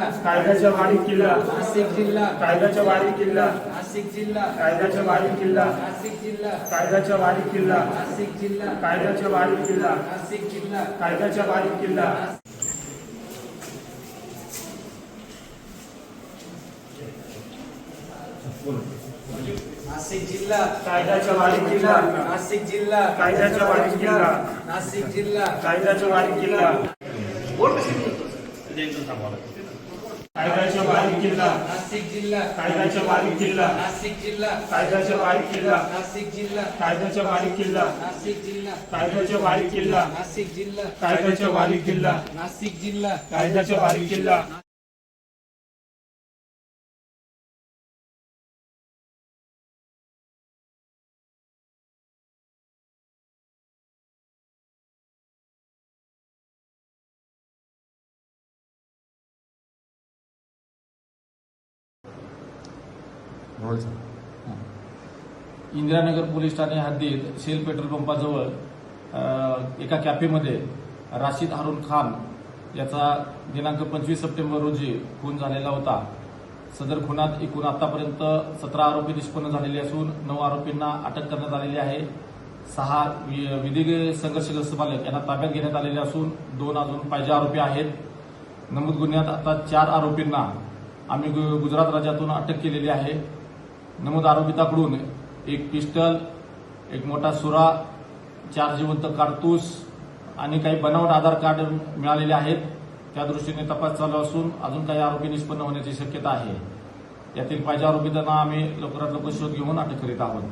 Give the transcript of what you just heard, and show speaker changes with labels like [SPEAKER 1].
[SPEAKER 1] कायद्याच्या वाडी किल्ला.
[SPEAKER 2] नाशिक जिल्हा.
[SPEAKER 1] कायद्याच्या वाडी किल्ला.
[SPEAKER 2] नाशिक जिल्हा.
[SPEAKER 1] कायद्याच्या वाडी किल्ला.
[SPEAKER 2] नाशिक जिल्हा.
[SPEAKER 1] कायद्याच्या वाडी किल्ला.
[SPEAKER 2] नाशिक जिल्हा.
[SPEAKER 1] कायद्याच्या वाडी किल्ला.
[SPEAKER 2] नाशिक जिल्हा.
[SPEAKER 1] कायद्याच्या वाडी किल्ला.
[SPEAKER 2] नाशिक जिल्हा.
[SPEAKER 1] कायद्याच्या वाडी किल्ला.
[SPEAKER 2] नाशिक जिल्हा.
[SPEAKER 1] कायद्याच्या वाडी किल्ला.
[SPEAKER 2] नाशिक जिल्हा.
[SPEAKER 1] कायद्याच्या वाडी किल्ला. कायद्याच्या वाडी किल्ला.
[SPEAKER 2] नाशिक जिल्हा.
[SPEAKER 1] कायद्याच्या वाडी किल्ला.
[SPEAKER 2] नाशिक जिल्हा.
[SPEAKER 1] कायद्याच्या वाडी किल्ला.
[SPEAKER 2] नाशिक जिल्हा.
[SPEAKER 1] कायद्याच्या वाडी किल्ला.
[SPEAKER 2] नाशिक जिल्हा.
[SPEAKER 1] कायद्याच्या वाडी किल्ला.
[SPEAKER 2] नाशिक जिल्हा.
[SPEAKER 1] कायद्याच्या वाडी किल्ला.
[SPEAKER 2] नाशिक जिल्हा.
[SPEAKER 1] कायद्याच्या वाडी किल्ला.
[SPEAKER 3] इंदिरानगर पोलीस ठाणे हद्दीत शेल पेट्रोल पंपाजवळ एका कॅफेमध्ये राशीद हारून खान याचा दिनांक पंचवीस सप्टेंबर रोजी खून झालेला होता. सदर खुनात एकूण आतापर्यंत सतरा आरोपी निष्पन्न झालेले असून नऊ आरोपींना अटक करण्यात आलेली आहे. सहा वि- विधी संघर्षग्रस्त पालक यांना ताब्यात घेण्यात आलेले असून दोन अजून पाहिजे आरोपी आहेत. नमूद गुन्ह्यात आता चार आरोपींना आम्ही गु- गुजरात राज्यातून अटक केलेली आहे. नमूद आरोपिताकडून एक पिस्टल एक मोठा सुरा चार जिवंत कारतूस आणि काही बनावट आधार कार्ड मिळालेले आहेत. त्या दृष्टीने तपास चालू असून अजून काही आरोपी निष्पन्न होण्याची शक्यता आहे. यातील पाहिजे आरोपितांना आम्ही लवकरात लवकर शोध घेऊन अटक करीत आहोत.